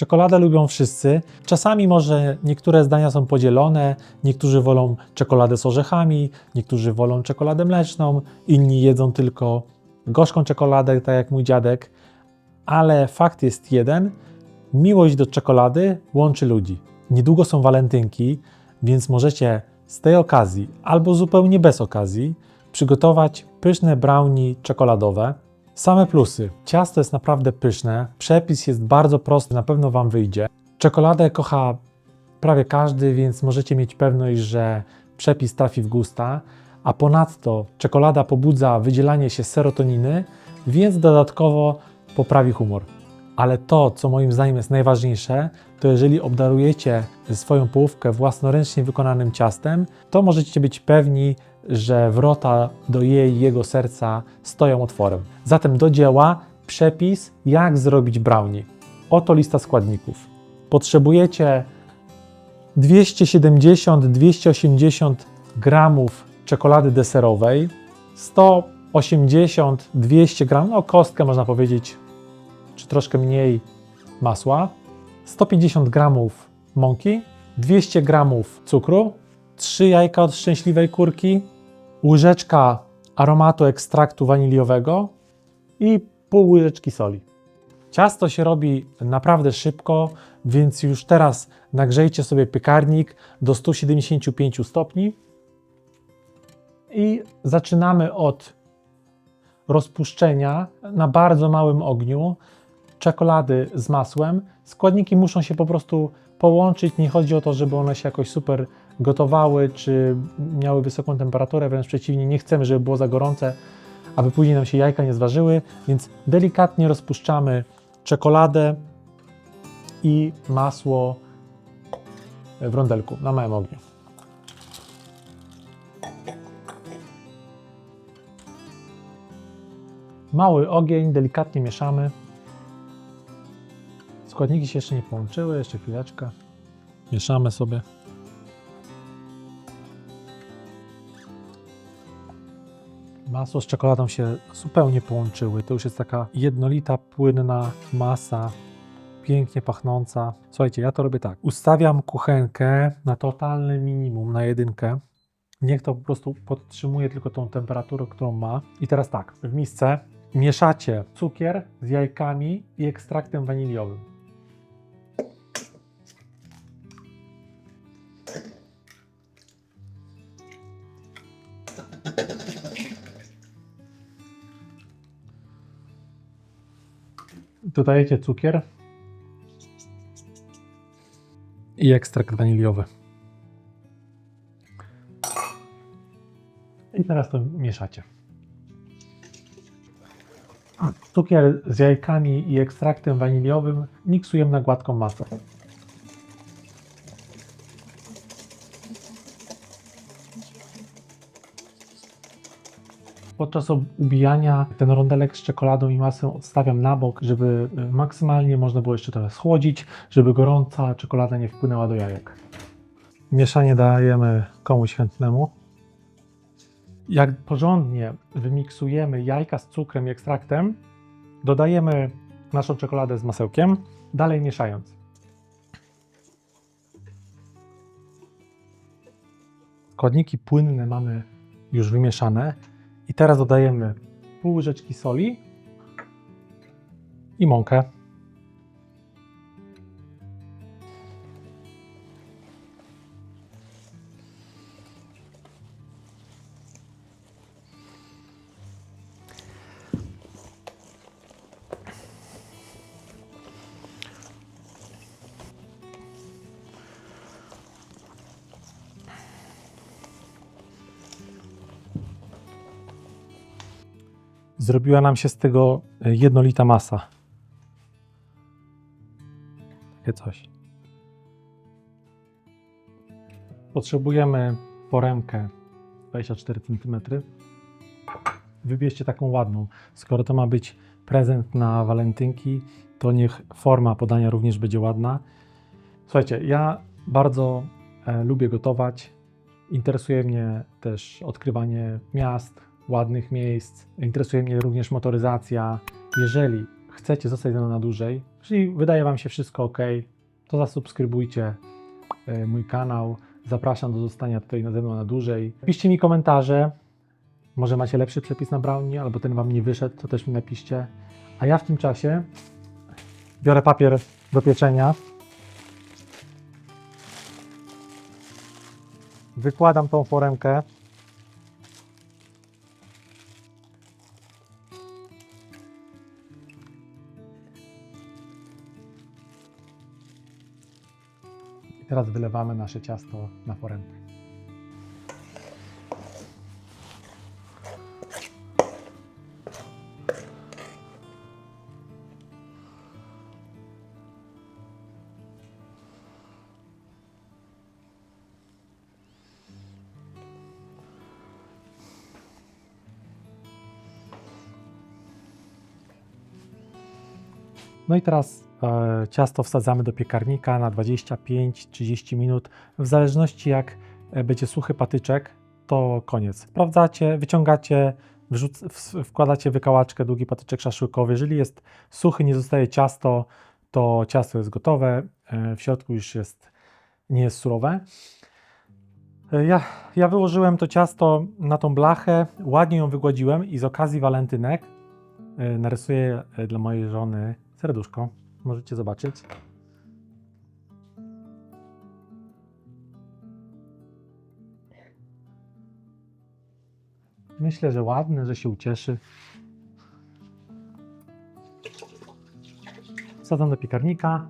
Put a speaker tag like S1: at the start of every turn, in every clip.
S1: Czekoladę lubią wszyscy. Czasami może niektóre zdania są podzielone. Niektórzy wolą czekoladę z orzechami, niektórzy wolą czekoladę mleczną, inni jedzą tylko gorzką czekoladę, tak jak mój dziadek. Ale fakt jest jeden: miłość do czekolady łączy ludzi. Niedługo są walentynki, więc możecie z tej okazji albo zupełnie bez okazji przygotować pyszne brownie czekoladowe. Same plusy. Ciasto jest naprawdę pyszne, przepis jest bardzo prosty, na pewno Wam wyjdzie. Czekoladę kocha prawie każdy, więc możecie mieć pewność, że przepis trafi w gusta, a ponadto czekolada pobudza wydzielanie się serotoniny, więc dodatkowo poprawi humor. Ale to, co moim zdaniem jest najważniejsze, to jeżeli obdarujecie swoją połówkę własnoręcznie wykonanym ciastem, to możecie być pewni, że wrota do jej i jego serca stoją otworem. Zatem do dzieła przepis, jak zrobić brownie. Oto lista składników. Potrzebujecie 270-280 gramów czekolady deserowej, 180-200 gram, no kostkę można powiedzieć, czy troszkę mniej masła, 150 gramów mąki, 200 gramów cukru, 3 jajka od szczęśliwej kurki, łyżeczka aromatu ekstraktu waniliowego i pół łyżeczki soli. Ciasto się robi naprawdę szybko, więc już teraz nagrzejcie sobie piekarnik do 175 stopni i zaczynamy od rozpuszczenia na bardzo małym ogniu czekolady z masłem. Składniki muszą się po prostu połączyć. Nie chodzi o to, żeby one się jakoś super gotowały czy miały wysoką temperaturę, wręcz przeciwnie, nie chcemy, żeby było za gorące, aby później nam się jajka nie zważyły, więc delikatnie rozpuszczamy czekoladę i masło w rondelku na małym ogniu. Mały ogień, delikatnie mieszamy. Składniki się jeszcze nie połączyły, jeszcze chwileczkę. Mieszamy sobie. Masło z czekoladą się zupełnie połączyły. To już jest taka jednolita, płynna masa, pięknie pachnąca. Słuchajcie, ja to robię tak. Ustawiam kuchenkę na totalne minimum, na jedynkę. Niech to po prostu podtrzymuje tylko tą temperaturę, którą ma. I teraz tak, w misce mieszacie cukier z jajkami i ekstraktem waniliowym. Dodajecie cukier i ekstrakt waniliowy. I teraz to mieszacie. Cukier z jajkami i ekstraktem waniliowym miksujemy na gładką masę. Podczas ubijania ten rondelek z czekoladą i masą odstawiam na bok, żeby y, maksymalnie można było jeszcze trochę schłodzić, żeby gorąca czekolada nie wpłynęła do jajek. Mieszanie dajemy komuś chętnemu. Jak porządnie wymiksujemy jajka z cukrem i ekstraktem, dodajemy naszą czekoladę z masełkiem, dalej mieszając. Składniki płynne mamy już wymieszane i teraz dodajemy pół łyżeczki soli i mąkę. Zrobiła nam się z tego e, jednolita masa. Takie coś. Potrzebujemy foremkę 24 cm. Wybierzcie taką ładną. Skoro to ma być prezent na walentynki, to niech forma podania również będzie ładna. Słuchajcie, ja bardzo e, lubię gotować. Interesuje mnie też odkrywanie miast, ładnych miejsc. Interesuje mnie również motoryzacja. Jeżeli chcecie zostać ze mną na dłużej, czyli wydaje Wam się wszystko ok, to zasubskrybujcie e, mój kanał. Zapraszam do zostania tutaj ze mną na dłużej. Piszcie mi komentarze. Może macie lepszy przepis na brownie, albo ten Wam nie wyszedł, to też mi napiszcie. A ja w tym czasie biorę papier do pieczenia. Wykładam tą foremkę. Teraz wylewamy nasze ciasto na foremkę. No i teraz e, ciasto wsadzamy do piekarnika na 25-30 minut. W zależności jak e, będzie suchy patyczek, to koniec. Sprawdzacie, wyciągacie, wrzuc- wkładacie wykałaczkę, długi patyczek szaszłykowy. Jeżeli jest suchy, nie zostaje ciasto, to ciasto jest gotowe. E, w środku już jest, nie jest surowe. E, Ja, ja wyłożyłem to ciasto na tą blachę, ładnie ją wygładziłem i z okazji walentynek e, narysuję dla mojej żony serduszko. Możecie zobaczyć. Myślę, że ładny, że się ucieszy. Wsadzam do piekarnika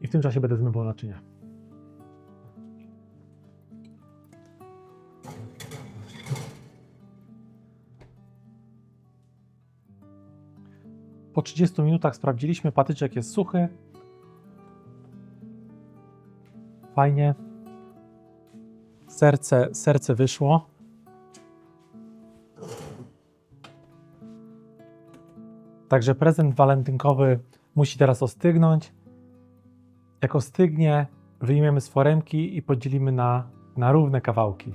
S1: i w tym czasie będę zmywał naczynia. Po 30 minutach sprawdziliśmy, patyczek jest suchy. Fajnie. Serce, serce wyszło. Także prezent walentynkowy musi teraz ostygnąć. Jak ostygnie, wyjmiemy z foremki i podzielimy na, na równe kawałki.